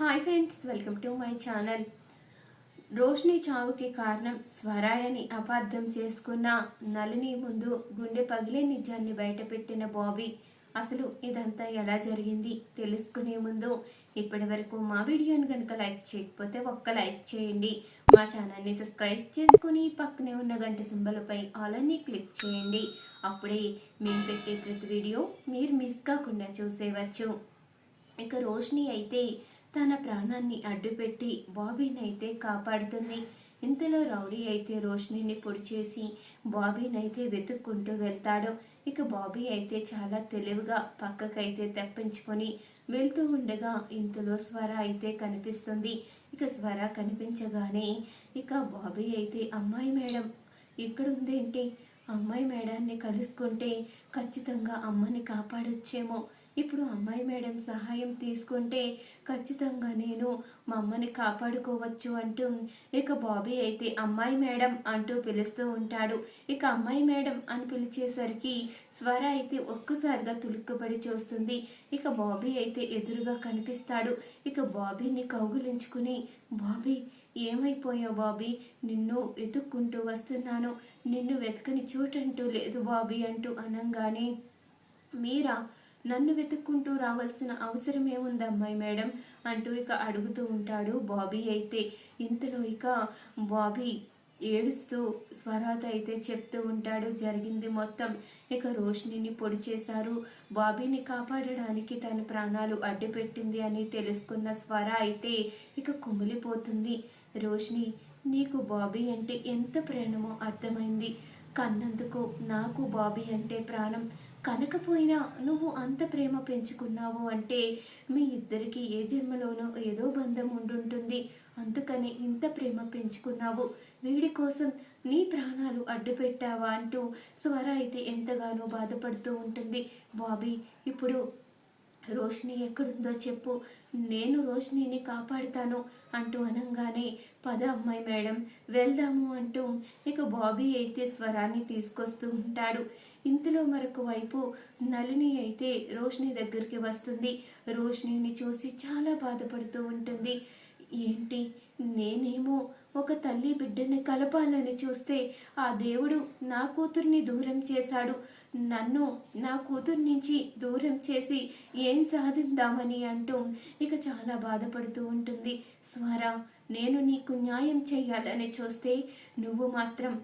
Hi friends welcome to my channel Roshni చావుకి కారణం స్వరాయని అపార్థం చేసుకున్న నలిని ముందు గుండె పగిలే నిజాన్ని బయటపెట్టిన బాబీ. అసలు ఇదంతా ఎలా జరిగింది తెలుసుకునే ముందు ఇప్పటి వరకు మా వీడియోని కనుక లైక్ చేయకపోతే ఒక్క లైక్ చేయండి. మా ఛానల్ని సబ్స్క్రైబ్ చేసుకుని పక్కనే ఉన్న గంట సింబలపై ఆలని క్లిక్ చేయండి. అప్పుడే మేము పెట్టే ప్రతి వీడియో మీరు మిస్ కాకుండా చూసేవచ్చు. ఇక రోష్ని అయితే తన ప్రాణాన్ని అడ్డుపెట్టి బాబీని అయితే కాపాడుతుంది. ఇంతలో రౌడీ అయితే రోష్నిని పొడి చేసి బాబీనైతే వెతుక్కుంటూ వెళ్తాడు. ఇక బాబీ అయితే చాలా తెలివిగా పక్కకైతే తప్పించుకొని వెళ్తూ ఉండగా ఇంతలో స్వర అయితే కనిపిస్తుంది. ఇక స్వర కనిపించగానే ఇక బాబీ అయితే అమ్మాయి మేడం ఇక్కడ ఉందేంటి అమ్మాయి మేడాన్ని కలుసుకుంటే ఖచ్చితంగా అమ్మని కాపాడొచ్చేమో. ఇప్పుడు అమ్మాయి మేడం సహాయం తీసుకుంటే ఖచ్చితంగా నేను మా అమ్మని కాపాడుకోవచ్చు అంటూ ఇక బాబీ అయితే అమ్మాయి మేడం అంటూ పిలుస్తూ ఉంటాడు. ఇక అమ్మాయి మేడం అని పిలిచేసరికి స్వర అయితే ఒక్కసారిగా తులుక్కుబడి చూస్తుంది. ఇక బాబీ అయితే ఎదురుగా కనిపిస్తాడు. ఇక బాబీని కౌగులించుకుని బాబీ ఏమైపోయావు బాబీ? నిన్ను వెతుక్కుంటూ వస్తున్నాను. నిన్ను వెతకని చోటంటూ లేదు బాబీ అంటూ అనంగానే మీరా? నన్ను వెతుక్కుంటూ రావాల్సిన అవసరం ఏముందమ్మాయి మేడం? అంటూ ఇక అడుగుతూ ఉంటాడు బాబీ. అయితే ఇంతలో ఇక బాబీ ఏడుస్తూ స్వరాత అయితే చెప్తూ ఉంటాడు. జరిగింది మొత్తం. ఇక రోషిణిని పొడి చేశారు. బాబీని కాపాడడానికి తన ప్రాణాలు అడ్డుపెట్టింది అని తెలుసుకున్న స్వర అయితే ఇక కుమిలిపోతుంది. రోషిణి నీకు బాబీ అంటే ఎంత ప్రేమో అర్థమైంది. కన్నందుకు నాకు బాబీ అంటే ప్రాణం. కనకపోయినా నువ్వు అంత ప్రేమ పెంచుకున్నావు అంటే మీ ఇద్దరికి ఏ జన్మలోనో ఏదో బంధం ఉండుంటుంది. అందుకని ఇంత ప్రేమ పెంచుకున్నావు. వీడి కోసం నీ ప్రాణాలు అడ్డు పెట్టావా అంటూ స్వర అయితే ఎంతగానో బాధపడుతూ ఉంటుంది. బాబీ ఇప్పుడు రోషిని ఎక్కడుందో చెప్పు. నేను రోషినిని కాపాడుతాను అంటూ అనంగానే పద అమ్మాయి మేడం వెళ్దాము అంటూ ఇక బాబీ అయితే స్వరాన్ని తీసుకొస్తూ ఉంటాడు. ఇంతలో మరొక వైపు నలిని అయితే రోషిని దగ్గరికి వస్తుంది. రోషినిని చూసి చాలా బాధపడుతూ ఉంటుంది. ఏంటి? నేనేమో ఒక తల్లి బిడ్డని కలపాలని చూస్తే ఆ దేవుడు నా కూతుర్ని దూరం చేశాడు. నన్ను నా కూతురు నుంచి దూరం చేసి ఏం సాధిద్దామని అంటూ ఇక చాలా బాధపడుతూ ఉంటుంది. స్వరా నేను నీకు న్యాయం చేయాలని చూస్తే నువ్వు మాత్రం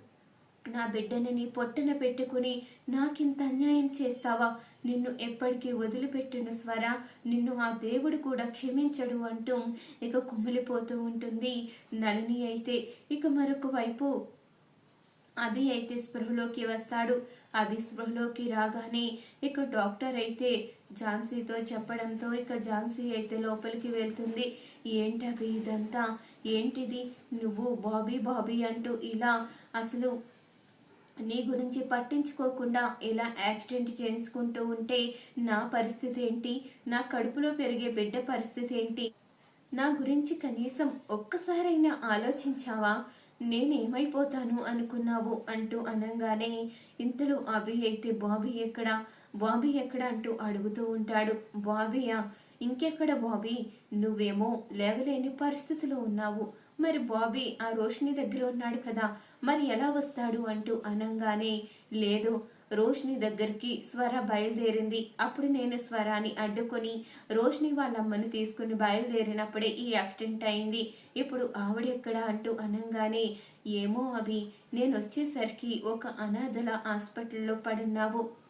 నా బిడ్డని నీ పొట్టన పెట్టుకుని నాకింత అన్యాయం చేస్తావా? నిన్ను ఎప్పటికీ వదిలిపెట్టిన స్వర నిన్ను ఆ దేవుడు కూడా క్షమించడు అంటూ ఇక కుమిలిపోతూ ఉంటుంది నలిని అయితే. ఇక మరొక వైపు అభి అయితే స్పృహలోకి వస్తాడు. అభి స్పృహలోకి రాగానే ఇక డాక్టర్ అయితే ఝాన్సీతో చెప్పడంతో ఇక ఝాన్సీ అయితే లోపలికి వెళ్తుంది. ఏంటభి ఇదంతా? ఏంటిది? నువ్వు బాబీ బాబీ అంటూ ఇలా అసలు నీ గురించి పట్టించుకోకుండా ఇలా యాక్సిడెంట్ చేసుకుంటూ ఉంటే నా పరిస్థితి ఏంటి? నా కడుపులో పెరిగే బిడ్డ పరిస్థితి ఏంటి? నా గురించి కనీసం ఒక్కసారైనా ఆలోచించావా? నేనేమైపోతాను అనుకున్నావు అంటూ అనగానే ఇంతలో అభి అయితే బాబీ ఎక్కడ? బాబీ ఎక్కడ? అంటూ అడుగుతూ ఉంటాడు. బాబీయా ఇంకెక్కడ బాబీ? నువ్వేమో లేవలేని పరిస్థితిలో ఉన్నావు. మరి బాబీ ఆ రోషిని దగ్గర ఉన్నాడు కదా మరి ఎలా వస్తాడు అంటూ అనంగానే లేదు రోష్ని దగ్గరికి స్వర బయలుదేరింది. అప్పుడు నేను స్వరాన్ని అడ్డుకొని రోష్ని వాళ్ళ అమ్మని తీసుకుని బయలుదేరినప్పుడే ఈ యాక్సిడెంట్ అయింది. ఇప్పుడు ఆవిడెక్కడ అంటూ అనంగానే ఏమో అవి నేను వచ్చేసరికి ఒక అనాథల హాస్పిటల్లో పడున్నావు.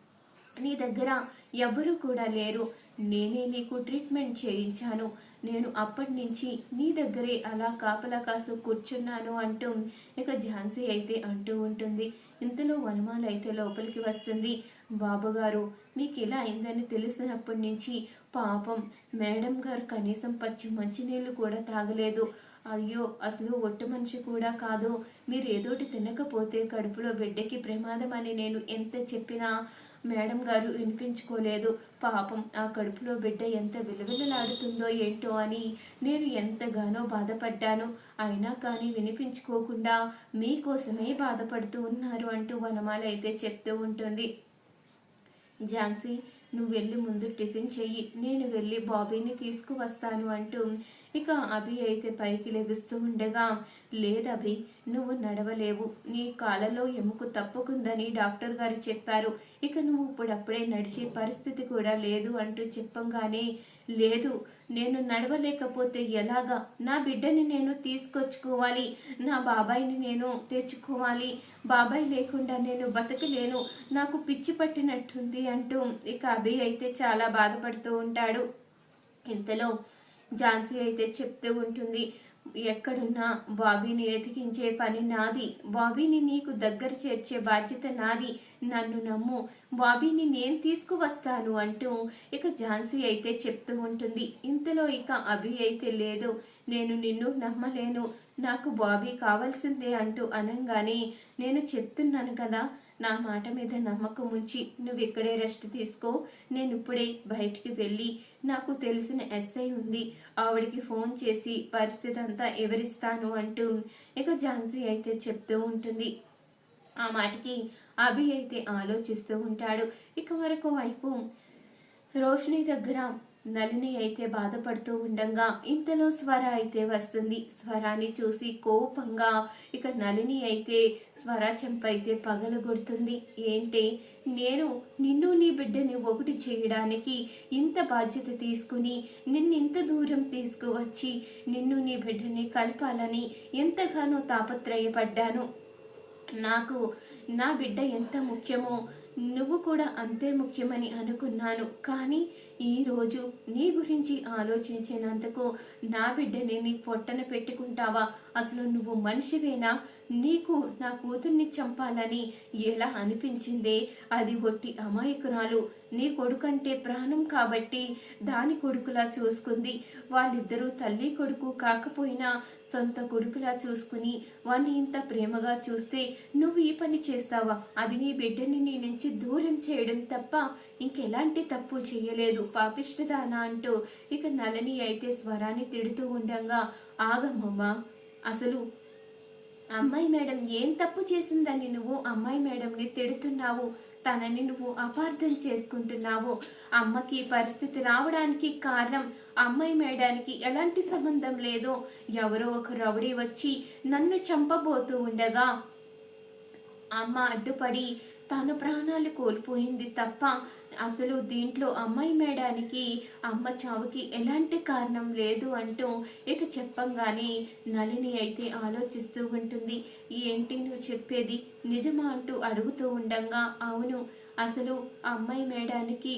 నీ దగ్గర ఎవ్వరూ కూడా లేరు. నేనే నీకు ట్రీట్మెంట్ చేయించాను. నేను అప్పటి నుంచి నీ దగ్గరే అలా కాపలా కాసు కూర్చున్నాను అంటూ ఇక ఝాన్సీ అయితే అంటూ ఉంటుంది. ఇంతలో వనమాల అయితే లోపలికి వస్తుంది. బాబుగారు మీకు ఇలా అయిందని తెలిసినప్పటి నుంచి పాపం మేడం గారు కనీసం పచ్చి మంచినీళ్ళు కూడా తాగలేదు. అయ్యో అసలు ఒట్టు మనిషి కూడా కాదు. మీరు ఏదోటి తినకపోతే కడుపులో బిడ్డకి ప్రమాదం అని నేను ఎంత చెప్పినా మేడం గారు వినిపించుకోలేదు. పాపం ఆ కడుపులో బిడ్డ ఎంత విలువిలలాడుతుందో ఏంటో అని నేను ఎంతగానో బాధపడ్డాను. అయినా కానీ వినిపించుకోకుండా మీకోసమే బాధపడుతూ ఉన్నారు అంటూ వనమాల అయితే చెప్తూ ఉంటుంది. ఝాన్సీ నువ్వు వెళ్ళి ముందు టిఫిన్ చెయ్యి నేను వెళ్ళి బాబీని తీసుకువస్తాను అంటూ ఇక అభి అయితే పైకి లెగుస్తూ ఉండగా లేదభి నువ్వు నడవలేవు నీ కాలలో ఎముక తప్పుకుందని డాక్టర్ గారు చెప్పారు. ఇక నువ్వు ఇప్పుడప్పుడే నడిచే పరిస్థితి కూడా లేదు అంటూ చెప్పంగానే లేదు నేను నడవలేకపోతే ఎలాగా? నా బిడ్డని నేను తీసుకొచ్చుకోవాలి నా బాబాయిని నేను తెచ్చుకోవాలి బాబాయ్ లేకుండా నేను బతకలేను నాకు పిచ్చి పట్టినట్టుంది అంటూ ఇక అభి అయితే చాలా బాధపడుతూ ఉంటాడు. ఇంతలో ఝాన్సీ అయితే చెప్తూ ఉంటుంది ఎక్కడున్నా బాబీని ఎతికించే పని నాది. బాబీని నీకు దగ్గర చేర్చే బాధ్యత నాది. నన్ను నమ్ము. బాబీని నేను తీసుకువస్తాను అంటూ ఇక ఝాన్సీ అయితే చెప్తూ ఉంటుంది. ఇంతలో ఇక అభి అయితే లేదు. నేను నిన్ను నమ్మలేను. నాకు బాబీ కావాల్సిందే అంటూ అనంగానే నేను చెప్తున్నాను కదా నా మాట మీద నమ్మకం ఉంచి నువ్వు ఇక్కడే రెస్ట్ తీసుకో నేను ఇప్పుడే బయటికి వెళ్ళి నాకు తెలిసిన ఎస్ఐ ఉంది ఆవిడికి ఫోన్ చేసి పరిస్థితి అంతా వివరిస్తాను అంటూ ఇక ఝాన్సీ అయితే చెప్తూ ఉంటుంది. ఆ మాటకి అభి అయితే ఆలోచిస్తూ ఉంటాడు. ఇక మరొక వైపు రోషిని దగ్గర నలిని అయితే బాధపడుతూ ఉండగా ఇంతలో స్వర అయితే వస్తుంది. స్వరాన్ని చూసి కోపంగా ఇక నలిని అయితే స్వర చెంపైతే పగలగొడుతుంది. ఏంటి నేను నిన్ను నీ బిడ్డని ఒకటి చేయడానికి ఇంత బాధ్యత తీసుకుని నిన్ను ఇంత దూరం తీసుకువచ్చి నిన్ను నీ బిడ్డని కలపాలని ఎంతగానో తాపత్రయపడ్డాను. నాకు నా బిడ్డ ఎంత ముఖ్యమో నువ్వు కూడా అంతే ముఖ్యమని అనుకున్నాను. కానీ ఈరోజు నీ గురించి ఆలోచించినందుకు నా బిడ్డని నీ పొట్టన పెట్టుకుంటావా? అసలు నువ్వు మనిషివేనా? నీకు నా కూతుర్ని చంపాలని ఎలా అనిపించిందే? అది ఒట్టి అమాయకురాలు. నీ కొడుకంటే ప్రాణం కాబట్టి దాని కొడుకులా చూసుకుంది. వాళ్ళిద్దరూ తల్లి కొడుకు కాకపోయినా సొంత కొడుకులా చూసుకుని వాణ్ణి ఇంత ప్రేమగా చూస్తే నువ్వు ఈ పని చేస్తావా? అది నీ బిడ్డని నీ నుంచి దూరం చేయడం తప్ప ఇంకెలాంటి తప్పు చేయలేదు. పాపిష్టదానా అంటూ ఇక నలని అయితే స్వరాన్ని తిడుతూ ఉండగా ఆగమ్మమ్మా అసలు అమ్మాయి మేడం ఏం తప్పు చేసిందని నువ్వు అమ్మాయి మేడంని తిడుతున్నావు? తనని నువ్వు అపార్థం చేసుకుంటున్నావు. అమ్మకి పరిస్థితి రావడానికి కారణం అమ్మాయి మేడానికి ఎలాంటి సంబంధం లేదు. ఎవరో ఒక రౌడీ వచ్చి నన్ను చంపబోతూ ఉండగా అమ్మ అడ్డుపడి తన ప్రాణాలు కోల్పోయింది తప్ప అసలు దీంట్లో అమ్మాయి మేడానికి అమ్మ చావుకి ఎలాంటి కారణం లేదు అంటూ ఇక చెప్పంగానే నలిని అయితే ఆలోచిస్తూ ఉంటుంది. ఏంటి నువ్వు చెప్పేది? నిజమా? అంటూ అడుగుతూ ఉండగా అవును అసలు అమ్మాయి మేడానికి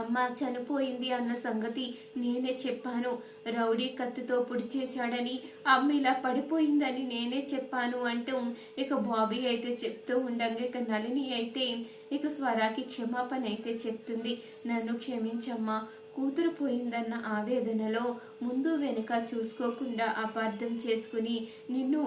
అమ్మ చనిపోయింది అన్న సంగతి నేనే చెప్పాను. రౌడీ కత్తితో పొడి చేశాడని అమ్మ ఇలా పడిపోయిందని నేనే చెప్పాను అంటూ ఇక బాబీ అయితే చెప్తూ ఉండగా ఇక నలిని అయితే ఇక స్వరాకి క్షమాపణ అయితే చెప్తుంది. నన్ను క్షమించమ్మా. కూతురు పోయిందన్న ఆవేదనలో ముందు వెనుక చూసుకోకుండా అపార్థం చేసుకుని నిన్ను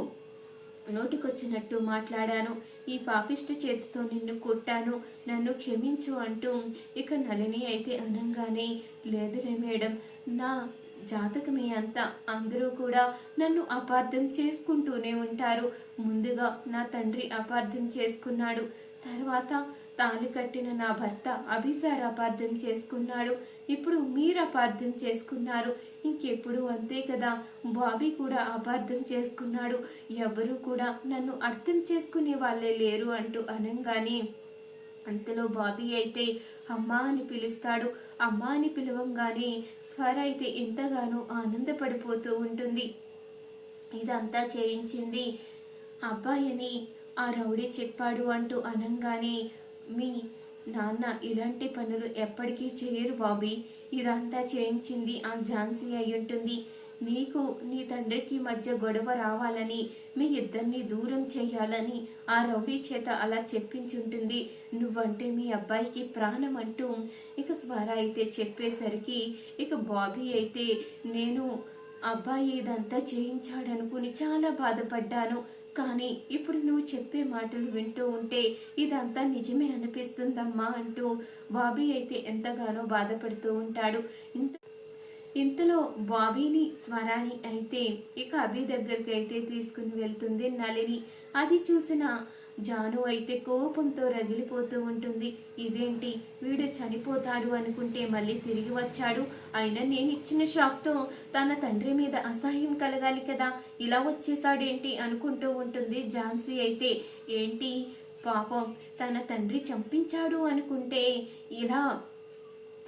నోటికొచ్చినట్టు మాట్లాడాను. ఈ పాపిష్టి చేతితో నిన్ను కొట్టాను. నన్ను క్షమించు అంటూ ఇక నలిని అయితే అనంగానే లేదులే మేడం నా జాతకమే అంతా. అందరూ కూడా నన్ను అపార్థం చేసుకుంటూనే ఉంటారు. ముందుగా నా తండ్రి అపార్థం చేసుకున్నాడు. తర్వాత తాను కట్టిన నా భర్త అభిసార్ అపార్థం చేసుకున్నాడు. ఇప్పుడు మీరు అపార్థం చేసుకున్నారు. ఇంకెప్పుడు అంతే కదా? బాబీ కూడా అపార్థం చేసుకున్నాడు. ఎవరు కూడా నన్ను అర్థం చేసుకునే వాళ్ళే లేరు అంటూ అనంగానే అంతలో బాబీ అయితే అమ్మా అని పిలుస్తాడు. అమ్మా అని పిలవంగానే స్వర అయితే ఎంతగానో ఆనందపడిపోతూ ఉంటుంది. ఇదంతా చేయించింది అబ్బాయని ఆ రౌడీ చెప్పాడు అంటూ అనంగానే మీ నాన్న ఇలాంటి పనులు ఎప్పటికీ చేయరు బాబీ. ఇదంతా చేయించింది ఆ ఝాన్సీ అయి ఉంటుంది. నీకు నీ తండ్రికి మధ్య గొడవ రావాలని మీ ఇద్దరిని దూరం చేయాలని ఆ రౌడీ చేత అలా చెప్పించుంటుంది. నువ్వంటే మీ అబ్బాయికి ప్రాణం అంటూ ఇక స్వర అయితే చెప్పేసరికి ఇక బాబీ అయితే నేను అబ్బాయి ఇదంతా చేయించాడనుకుని చాలా బాధపడ్డాను. కానీ ఇప్పుడు నువ్వు చెప్పే మాటలు వింటూ ఉంటే ఇదంతా నిజమే అనిపిస్తుందమ్మా అంటూ బాబీ అయితే ఎంతగానో బాధపడుతూ ఉంటాడు. ఇంత ఇంతలో బాబీని స్వరాని అయితే ఇక అభి దగ్గరికి అయితే తీసుకుని వెళ్తుంది నలిని అది చూసిన జాను అయితే కోపంతో రగిలిపోతూ ఉంటుంది. ఇదేంటి? వీడు చనిపోతాడు అనుకుంటే మళ్ళీ తిరిగి వచ్చాడు. అయినా నేను ఇచ్చిన షాక్తో తన తండ్రి మీద అసహ్యం కలగాలి కదా. ఇలా వచ్చేసాడేంటి అనుకుంటూ ఉంటుంది ఝాన్సీ అయితే. ఏంటి? పాపం తన తండ్రి చంపించాడు అనుకుంటే ఇలా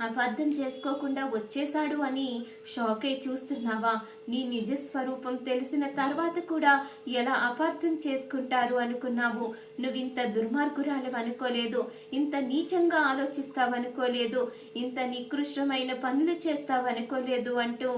అబద్ధం చేసుకోకుండా వచ్చేశాడు అని షాక్ అయి చూస్తున్నావా? నీ నిజ స్వరూపం తెలిసిన తర్వాత కూడా ఎలా అపార్థం చేసుకుంటారు అనుకున్నావు? నువ్వు ఇంత దుర్మార్గురాలు అనుకోలేదు. ఇంత నీచంగా ఆలోచిస్తావనుకోలేదు ఇంత నికృష్టమైన పనులు చేస్తావనుకోలేదు అంటూ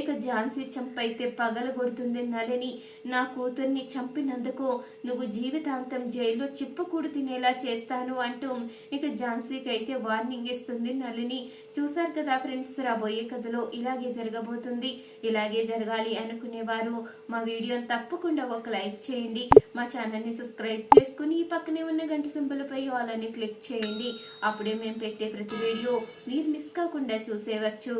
ఇక ఝాన్సీ చంపైతే పగలగొడుతుంది నలిని నా కూతుర్ని చంపినందుకు నువ్వు జీవితాంతం జైల్లో చిప్పకూడు తినేలా చేస్తాను అంటూ ఇక ఝాన్సీకి అయితే వార్నింగ్ ఇస్తుంది నలిని చూశారు కదా ఫ్రెండ్స్ రాబోయే కథలో ఇలాగే జరగబోతుంది. ఇలాగే జరగాలి అనుకునేవారు. మా వీడియోని తప్పకుండా ఒక లైక్ చేయండి. మా ఛానల్ని సబ్స్క్రైబ్ చేసుకుని ఈ పక్కనే ఉన్న గంట సింబల్పై వాళ్ళని క్లిక్ చేయండి. అప్పుడే మేము పెట్టే ప్రతి వీడియో మీరు మిస్ కాకుండా చూసేవచ్చు.